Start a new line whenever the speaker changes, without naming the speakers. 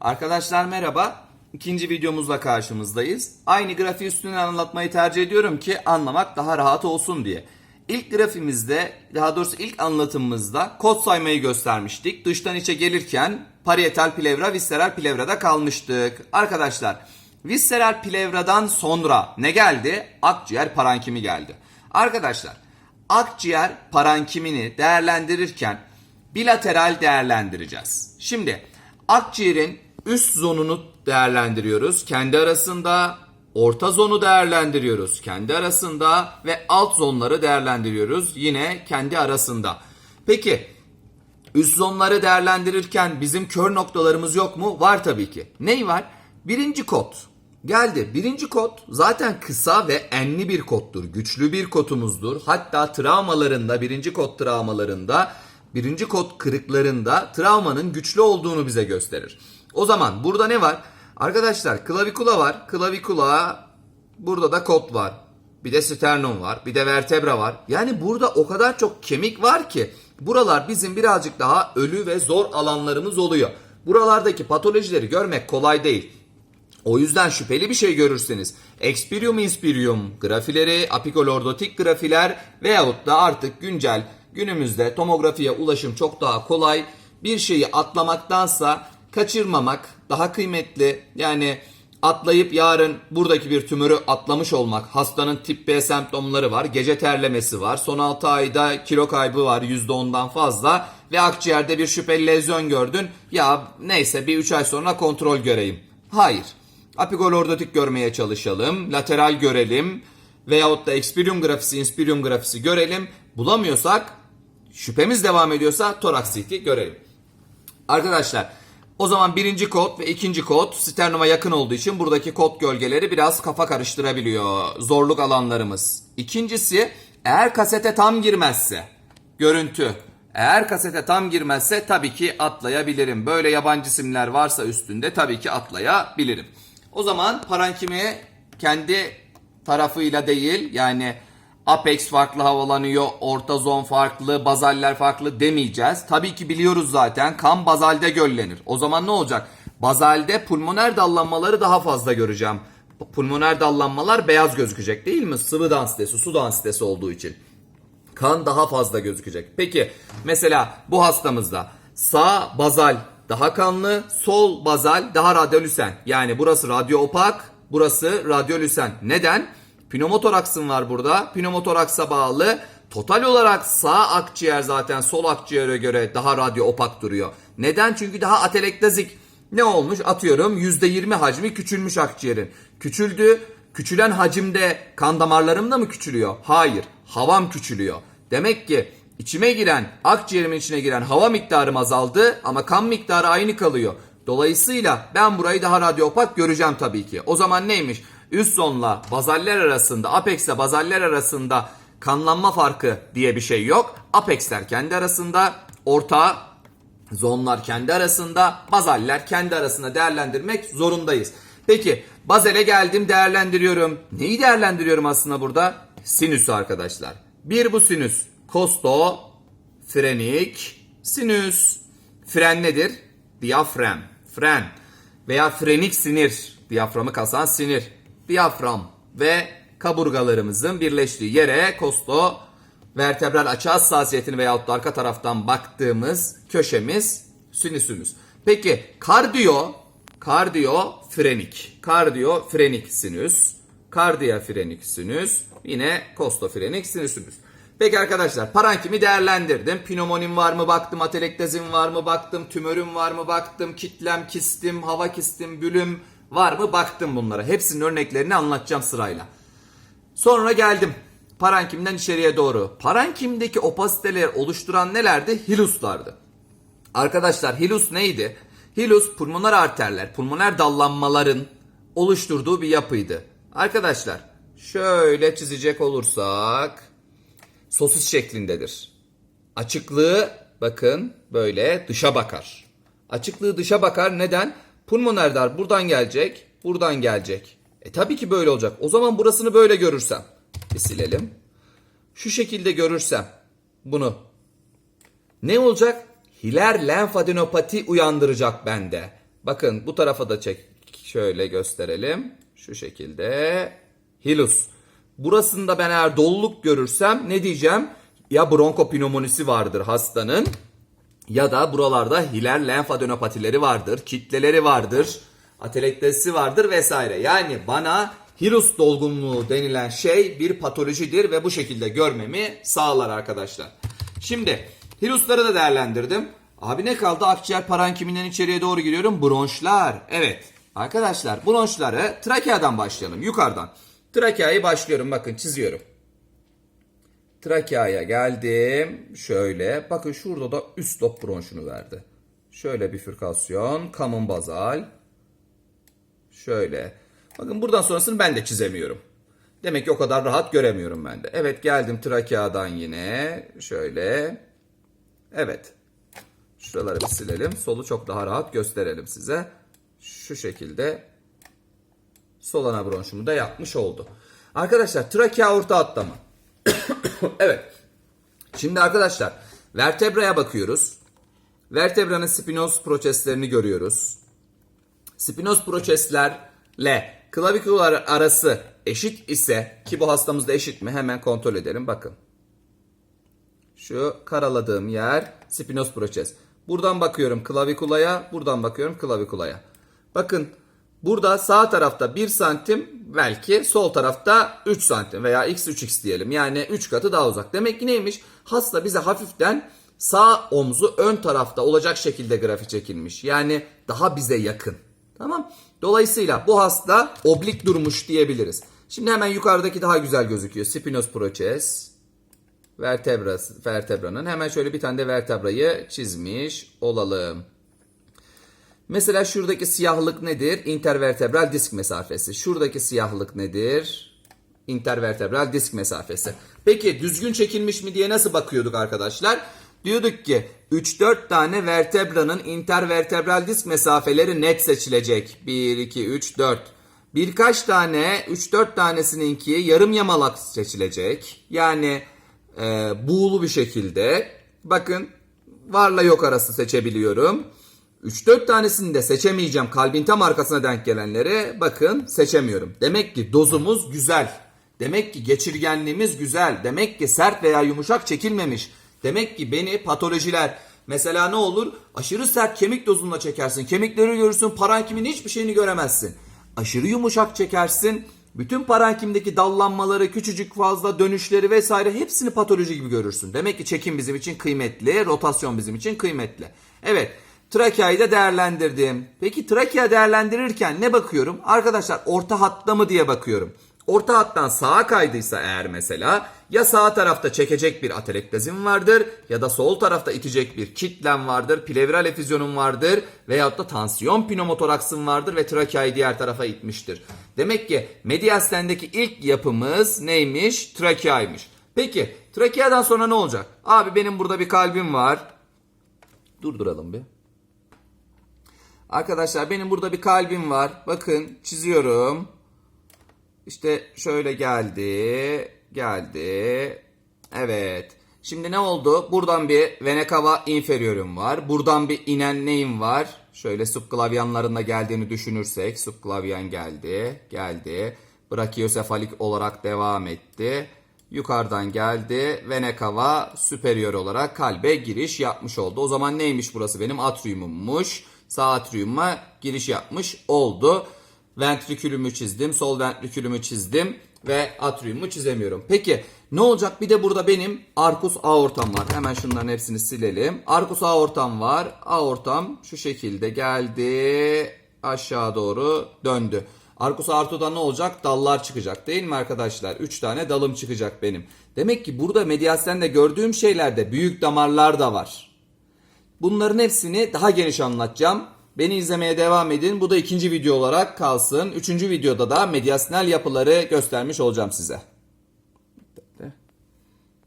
Arkadaşlar merhaba. İkinci videomuzla karşımızdayız. Aynı grafiği üstünden anlatmayı tercih ediyorum ki anlamak daha rahat olsun diye. İlk grafimizde, daha doğrusu ilk anlatımımızda kod saymayı göstermiştik. Dıştan içe gelirken parietal plevra, visceral plevrada kalmıştık. Arkadaşlar, visceral plevradan sonra ne geldi? Akciğer parankimi geldi. Arkadaşlar, akciğer parankimini değerlendirirken bilateral değerlendireceğiz. Şimdi akciğerin üst zonunu değerlendiriyoruz. Kendi arasında orta zonu değerlendiriyoruz. Kendi arasında ve alt zonları değerlendiriyoruz. Yine kendi arasında. Peki üst zonları değerlendirirken bizim kör noktalarımız yok mu? Var tabii ki. Ney var? Birinci kod. Geldi. Birinci kod zaten kısa ve enli bir koddur. Güçlü bir kodumuzdur. Hatta travmalarında, birinci kod travmalarında, birinci kod kırıklarında travmanın güçlü olduğunu bize gösterir. O zaman burada ne var? Arkadaşlar klavikula var. Klavikula burada da kod var. Bir de sternum var. Bir de vertebra var. Yani burada o kadar çok kemik var ki buralar bizim birazcık daha ölü ve zor alanlarımız oluyor. Buralardaki patolojileri görmek kolay değil. O yüzden şüpheli bir şey görürseniz expirium inspirium grafileri, apikolordotik grafiler veyahut da artık güncel günümüzde tomografiye ulaşım çok daha kolay. Bir şeyi atlamaktansa kaçırmamak daha kıymetli. Yani atlayıp yarın buradaki bir tümörü atlamış olmak. Hastanın tip B semptomları var. Gece terlemesi var. Son 6 ayda kilo kaybı var %10'dan fazla. Ve akciğerde bir şüpheli lezyon gördün. Ya neyse bir 3 ay sonra kontrol göreyim. Hayır. Apigolordotik görmeye çalışalım. Lateral görelim. Veyahut da expirium grafisi, inspirium grafisi görelim. Bulamıyorsak, şüphemiz devam ediyorsa toraks CT görelim. Arkadaşlar o zaman birinci kod ve ikinci kod sternuma yakın olduğu için buradaki kod gölgeleri biraz kafa karıştırabiliyor. Zorluk alanlarımız. İkincisi eğer kasete tam girmezse görüntü. Eğer kasete tam girmezse tabii ki atlayabilirim. Böyle yabancı isimler varsa üstünde tabii ki atlayabilirim. O zaman parankimi kendi tarafıyla değil yani Apex farklı havalanıyor, orta zon farklı, bazaller farklı demeyeceğiz. Tabii ki biliyoruz zaten kan bazalde göllenir. O zaman ne olacak? Bazalde pulmoner dallanmaları daha fazla göreceğim. Pulmoner dallanmalar beyaz gözükecek değil mi? Sıvı densitesi, su densitesi olduğu için. Kan daha fazla gözükecek. Peki mesela bu hastamızda sağ bazal daha kanlı, sol bazal daha radyolüsen. Yani burası radyo opak, burası radyolüsen. Neden? Pneumotoraksın var burada. Pneumotoraksa bağlı. Total olarak sağ akciğer zaten sol akciğere göre daha radyo opak duruyor. Neden? Çünkü daha atelektazik. Ne olmuş? Atıyorum %20 hacmi küçülmüş akciğerin. Küçüldü. Küçülen hacimde kan damarlarım da mı küçülüyor? Hayır. Havam küçülüyor. Demek ki içime giren, akciğerimin içine giren hava miktarım azaldı ama kan miktarı aynı kalıyor. Dolayısıyla ben burayı daha radyopak göreceğim tabii ki. O zaman neymiş? Üst zonla bazaller arasında, apexle bazaller arasında kanlanma farkı diye bir şey yok. Apexler kendi arasında, orta zonlar kendi arasında, bazaller kendi arasında değerlendirmek zorundayız. Peki bazele geldim değerlendiriyorum. Neyi değerlendiriyorum aslında burada? Sinüsü arkadaşlar. Bir bu sinüs. Kosto, frenik, sinüs. Fren nedir? Diyafram, fren veya frenik sinir. Diyaframı kasan sinir. Diyafram ve kaburgalarımızın birleştiği yere kosto vertebral açı hassasiyetini veyahut da arka taraftan baktığımız köşemiz sinüsümüz. Peki kardiyo, kardiyo frenik, kardiyo frenik sinüs, kardiya frenik sinüs, yine kostofrenik sinüsümüz. Peki arkadaşlar parankimi değerlendirdim. Pneumonim var mı baktım, atelektazim var mı baktım, tümörüm var mı baktım, kitlem, kistim, hava kistim, bülüm var mı baktım bunlara. Hepsinin örneklerini anlatacağım sırayla. Sonra geldim parankimden içeriye doğru. Parankimdeki opasiteleri oluşturan nelerdi? Hiluslardı. Arkadaşlar hilus neydi? Hilus pulmoner arterler, pulmoner dallanmaların oluşturduğu bir yapıydı. Arkadaşlar şöyle çizecek olursak sosis şeklindedir. Açıklığı bakın böyle dışa bakar. Açıklığı dışa bakar neden? Pulmoner dar buradan gelecek, buradan gelecek. E tabii ki böyle olacak. O zaman burasını böyle görürsem. Bir silelim. Şu şekilde görürsem bunu. Ne olacak? Hiler lenfadenopati uyandıracak bende. Bakın bu tarafa da çek. Şöyle gösterelim. Şu şekilde. Hilus. Burasında ben eğer doluluk görürsem ne diyeceğim? Ya bronkopneumonisi vardır hastanın ya da buralarda hiler lenfadenopatileri vardır, kitleleri vardır, atelektesi vardır vesaire. Yani bana Hilus dolgunluğu denilen şey bir patolojidir ve bu şekilde görmemi sağlar arkadaşlar. Şimdi Hilus'ları da değerlendirdim. Abi ne kaldı? Akciğer parankiminden içeriye doğru giriyorum. Bronşlar. Evet. Arkadaşlar bronşları trakeadan başlayalım. Yukarıdan. Trakeayı başlıyorum. Bakın çiziyorum. Trakeaya geldim. Şöyle. Bakın şurada da üst lob bronşunu verdi. Şöyle bifürkasyon. Kamun bazal. Şöyle. Bakın buradan sonrasını ben de çizemiyorum. Demek ki o kadar rahat göremiyorum ben de. Evet geldim trakeadan yine. Şöyle. Evet. Şuraları bir silelim. Solu çok daha rahat gösterelim size. Şu şekilde sol ana bronşumu da yapmış oldu. Arkadaşlar trakea orta atlama. evet. Şimdi arkadaşlar vertebraya bakıyoruz. Vertebranın spinoz proseslerini görüyoruz. Spinoz proseslerle klaviküler arası eşit ise ki bu hastamızda eşit mi hemen kontrol edelim bakın. Şu karaladığım yer spinoz proses. Buradan bakıyorum klavikulaya, buradan bakıyorum klavikulaya. Bakın burada sağ tarafta 1 santim belki sol tarafta 3 santim veya x 3x diyelim. Yani 3 katı daha uzak. Demek ki neymiş? Hasta bize hafiften sağ omzu ön tarafta olacak şekilde grafik çekilmiş. Yani daha bize yakın. Tamam. Dolayısıyla bu hasta oblik durmuş diyebiliriz. Şimdi hemen yukarıdaki daha güzel gözüküyor. Spinoz proses vertebrası, vertebranın hemen şöyle bir tane de vertebrayı çizmiş olalım. Mesela şuradaki siyahlık nedir? Intervertebral disk mesafesi. Şuradaki siyahlık nedir? Intervertebral disk mesafesi. Peki düzgün çekilmiş mi diye nasıl bakıyorduk arkadaşlar? Diyorduk ki 3-4 tane vertebranın intervertebral disk mesafeleri net seçilecek. 1, 2, 3, 4. Birkaç tane 3-4 tanesininki yarım yamalak seçilecek. Yani e, buğulu bir şekilde. Bakın varla yok arası seçebiliyorum. 3-4 tanesini de seçemeyeceğim kalbin tam arkasına denk gelenleri. Bakın seçemiyorum. Demek ki dozumuz güzel. Demek ki geçirgenliğimiz güzel. Demek ki sert veya yumuşak çekilmemiş. Demek ki beni patolojiler mesela ne olur? Aşırı sert kemik dozunla çekersin. Kemikleri görürsün parankimin hiçbir şeyini göremezsin. Aşırı yumuşak çekersin. Bütün parankimdeki dallanmaları, küçücük fazla dönüşleri vesaire hepsini patoloji gibi görürsün. Demek ki çekim bizim için kıymetli, rotasyon bizim için kıymetli. Evet, trakeayı da değerlendirdim. Peki trakea değerlendirirken ne bakıyorum? Arkadaşlar orta hatta mı diye bakıyorum. Orta hattan sağa kaydıysa eğer mesela ya sağ tarafta çekecek bir atelektazim vardır ya da sol tarafta itecek bir kitlem vardır, plevral efüzyonum vardır veyahut da tansiyon pneumotoraksım vardır ve trakeayı diğer tarafa itmiştir. Demek ki mediastendeki ilk yapımız neymiş? Trakeaymış. Peki trakeadan sonra ne olacak? Abi benim burada bir kalbim var. Durduralım bir. Arkadaşlar benim burada bir kalbim var. Bakın çiziyorum. İşte şöyle geldi. Geldi. Evet. Şimdi ne oldu? Buradan bir vena cava inferior'um var. Buradan bir inen neyim var? Şöyle subklavyanlarında geldiğini düşünürsek. Subklavyan geldi. Geldi. Brachiosefalik olarak devam etti. Yukarıdan geldi. Vena cava superior olarak kalbe giriş yapmış oldu. O zaman neymiş burası benim? Atriumummuş. Sağ atrium'a giriş yapmış oldu. Ventrikülümü çizdim. Sol ventrikülümü çizdim. Ve atriumu çizemiyorum. Peki ne olacak? Bir de burada benim arkus aortam var. Hemen şunların hepsini silelim. Arkus aortam var. Aortam şu şekilde geldi. Aşağı doğru döndü. Arkus aortodan ne olacak? Dallar çıkacak değil mi arkadaşlar? 3 tane dalım çıkacak benim. Demek ki burada medyasyende gördüğüm şeylerde büyük damarlar da var. Bunların hepsini daha geniş anlatacağım. Beni izlemeye devam edin. Bu da ikinci video olarak kalsın. Üçüncü videoda da medyasinal yapıları göstermiş olacağım size.